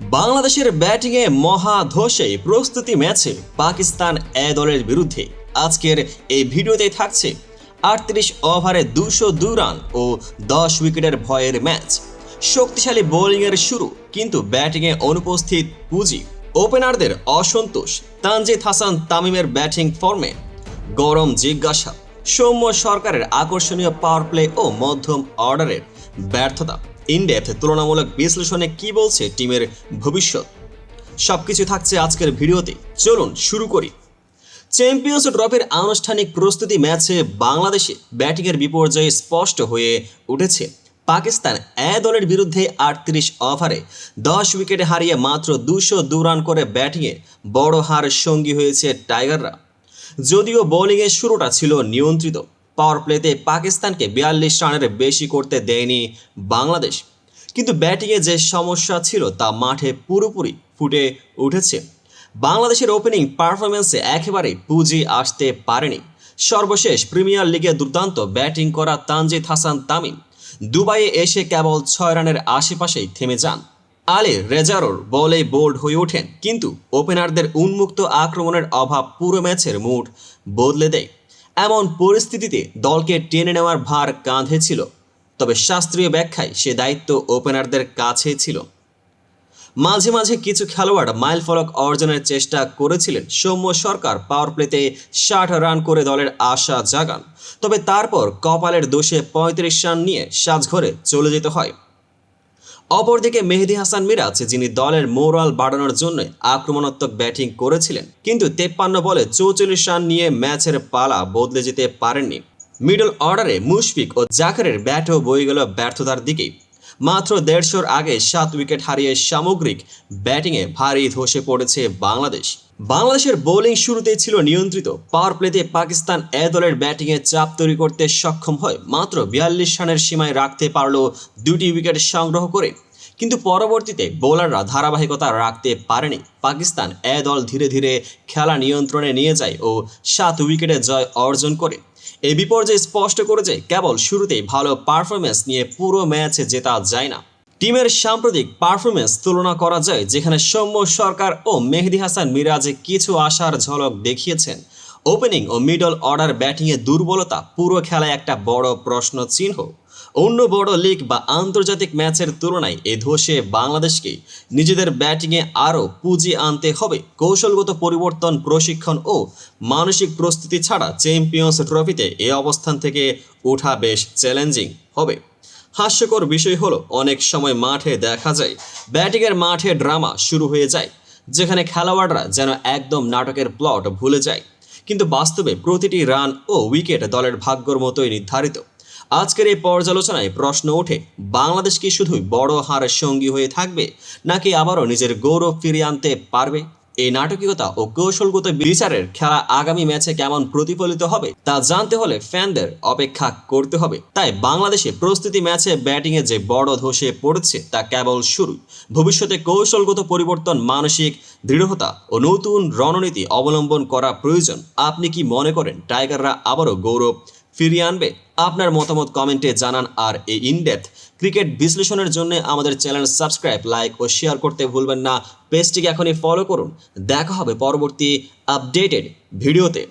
বাংলাদেশের ব্যাটিংয়ে মহা ধসে প্রস্তুতি ম্যাচে পাকিস্তান এ দলের বিরুদ্ধে। আজকের এই ভিডিওতে থাকছে আটত্রিশ ওভারে দুশো দু রান ও দশ উইকেটের ভয়ের ম্যাচ। শক্তিশালী বোলিংয়ের শুরু, কিন্তু ব্যাটিংয়ে অনুপস্থিত পুঁজি। ওপেনারদের অসন্তোষ, তানজিদ হাসান তামিমের ব্যাটিং ফর্মে গরম জিজ্ঞাসা। সৌম্য সরকারের আকর্ষণীয় পাওয়ার প্লে ও মধ্যম অর্ডারের ব্যর্থতা। ইনডেপথ তুলনামূলক বিশ্লেষণে কি বলছে টিমের ভবিষ্যৎ? সবকিছু থাকছে আজকের ভিডিওতে। চলুন শুরু করি। চ্যাম্পিয়ন্স ট্রফির আনুষ্ঠানিক প্রস্তুতি ম্যাচে বাংলাদেশে ব্যাটিংয়ের বিপর্যয়ে স্পষ্ট হয়ে উঠেছে। পাকিস্তান এ দলের বিরুদ্ধে আটত্রিশ ওভারে দশ উইকেটে হারিয়ে মাত্র দুশো দু রান করে ব্যাটিংয়ে বড় হার সঙ্গী হয়েছে টাইগাররা। যদিও বোলিংয়ের শুরুটা ছিল নিয়ন্ত্রিত। পাওয়ার প্লেতে পাকিস্তানকে বিয়াল্লিশ রানের বেশি করতে দেয়নি বাংলাদেশ। কিন্তু ব্যাটিংয়ে যে সমস্যা ছিল তা মাঠে পুরোপুরি ফুটে উঠেছে। বাংলাদেশের ওপেনিং পারফরমেন্সে একেবারেই পুঁজি আসতে পারেনি। সর্বশেষ প্রিমিয়ার লিগে দুর্দান্ত ব্যাটিং করা তানজিদ হাসান তামিম দুবাইয়ে এসে কেবল ছয় রানের আশেপাশেই থেমে যান। আলী রেজারোর বলে বোল্ড হয়ে ওঠেন, কিন্তু ওপেনারদের উন্মুক্ত আক্রমণের অভাব পুরো ম্যাচের মুড বদলে দেয়। এমন পরিস্থিতিতে দলকে টেনে নেওয়ার ভার কাঁধে ছিল তবে শাস্ত্রীয় ব্যাখ্যায় সে দায়িত্ব ওপেনারদের কাছে ছিল। মাঝে মাঝে কিছু খেলোয়াড় মাইল ফলক অর্জনের চেষ্টা করেছিলেন। সৌম্য সরকার পাওয়ার প্লেতে ষাট রান করে দলের আশা জাগান, তবে তারপর কপালের দোষে পঁয়ত্রিশ রান নিয়ে সাজঘরে চলে যেতে হয়। অপরদিকে মেহেদি হাসান মিরাজ, যিনি দলের মোরাল বাড়ানোর জন্য আক্রমণাত্মক ব্যাটিং করেছিলেন, কিন্তু তেপ্পান্ন বলে চৌচল্লিশ রান নিয়ে ম্যাচের পালা বদলে যেতে পারেননি। মিডল অর্ডারে মুশফিক ও জাকারের ব্যাটও বয়ে গেল ব্যর্থতার দিকেই। মাত্র দেড়শোর আগে সাত উইকেট হারিয়ে সামগ্রিক ব্যাটিংয়ে ভারী ধসে পড়েছে বাংলাদেশ। বাংলাদেশের বোলিং শুরুতেই ছিল নিয়ন্ত্রিত। পাওয়ার প্লেতে পাকিস্তান এ দলের ব্যাটিংয়ে চাপ তৈরি করতে সক্ষম হয়। মাত্র বিয়াল্লিশ রানের সীমায় রাখতে পারল দুটি উইকেট সংগ্রহ করে। কিন্তু পরবর্তীতে বোলাররা ধারাবাহিকতা রাখতে পারেনি। পাকিস্তান এ দল ধীরে ধীরে খেলা নিয়ন্ত্রণে নিয়ে যায় ও সাত উইকেটে জয় অর্জন করে। এই বিপর্যয় স্পষ্ট করে যে কেবল শুরুতেই ভালো পারফরমেন্স নিয়ে পুরো ম্যাচে জেতা যায় না। টিমের সাম্প্রতিক পারফরমেন্স তুলনা করা যায়, যেখানে সৌম্য সরকার ও মেহেদি হাসান মিরাজে কিছু আশার ঝলক দেখিয়েছেন। ওপেনিং ও মিডল অর্ডার ব্যাটিংয়ে দুর্বলতা, পুরো খেলায় একটা বড় প্রশ্ন চিহ্ন অন্য বড় লিগ বা আন্তর্জাতিক ম্যাচের তুলনায় এ ধসে বাংলাদেশকে নিজেদের ব্যাটিংয়ে আরও পুঁজি আনতে হবে। কৌশলগত পরিবর্তন, প্রশিক্ষণ ও মানসিক প্রস্তুতি ছাড়া চ্যাম্পিয়ন্স ট্রফিতে এ অবস্থান থেকে ওঠা বেশ চ্যালেঞ্জিং হবে। হাস্যকর বিষয় হলো, অনেক সময় মাঠে দেখা যায় ব্যাটিংয়ের মাঠে ড্রামা শুরু হয়ে যায়, যেখানে খেলোয়াড়রা যেন একদম নাটকের প্লট ভুলে যায়। কিন্তু বাস্তবে প্রতিটি রান ও উইকেট দলের ভাগ্যর মতোই নির্ধারিত। আজকের এই পর্যালোচনায় প্রশ্ন ওঠে, বাংলাদেশ কি শুধুই বড় হারের সঙ্গী হয়ে থাকবে, নাকি আবারও নিজের গৌরব ফিরিয়ে আনতে পারবে? এই নাটকীয়তা ও কৌশলগত বিচারের খেলা আগামী ম্যাচে কেমন প্রতিফলিত হবে তা জানতে হলে ফ্যানদের অপেক্ষা করতে হবে। তাই বাংলাদেশে প্রস্তুতি ম্যাচে ব্যাটিংয়ে যে বড় ধসে পড়েছে তা কেবল শুরু। ভবিষ্যতে কৌশলগত পরিবর্তন, মানসিক দৃঢ়তা ও নতুন রণনীতি অবলম্বন করা প্রয়োজন। আপনি কি মনে করেন, টাইগাররা আবারও গৌরব ফিরিয়ে আনবে? আপনার মতামত কমেন্টে জানান আর এই ইনডেপথ ক্রিকেট বিশ্লেষণের জন্য আমাদের চ্যানেল সাবস্ক্রাইব লাইক ও শেয়ার করতে ভুলবেন না। পেজটিকে এখনই ফলো করুন। দেখা হবে পরবর্তী আপডেটেড ভিডিওতে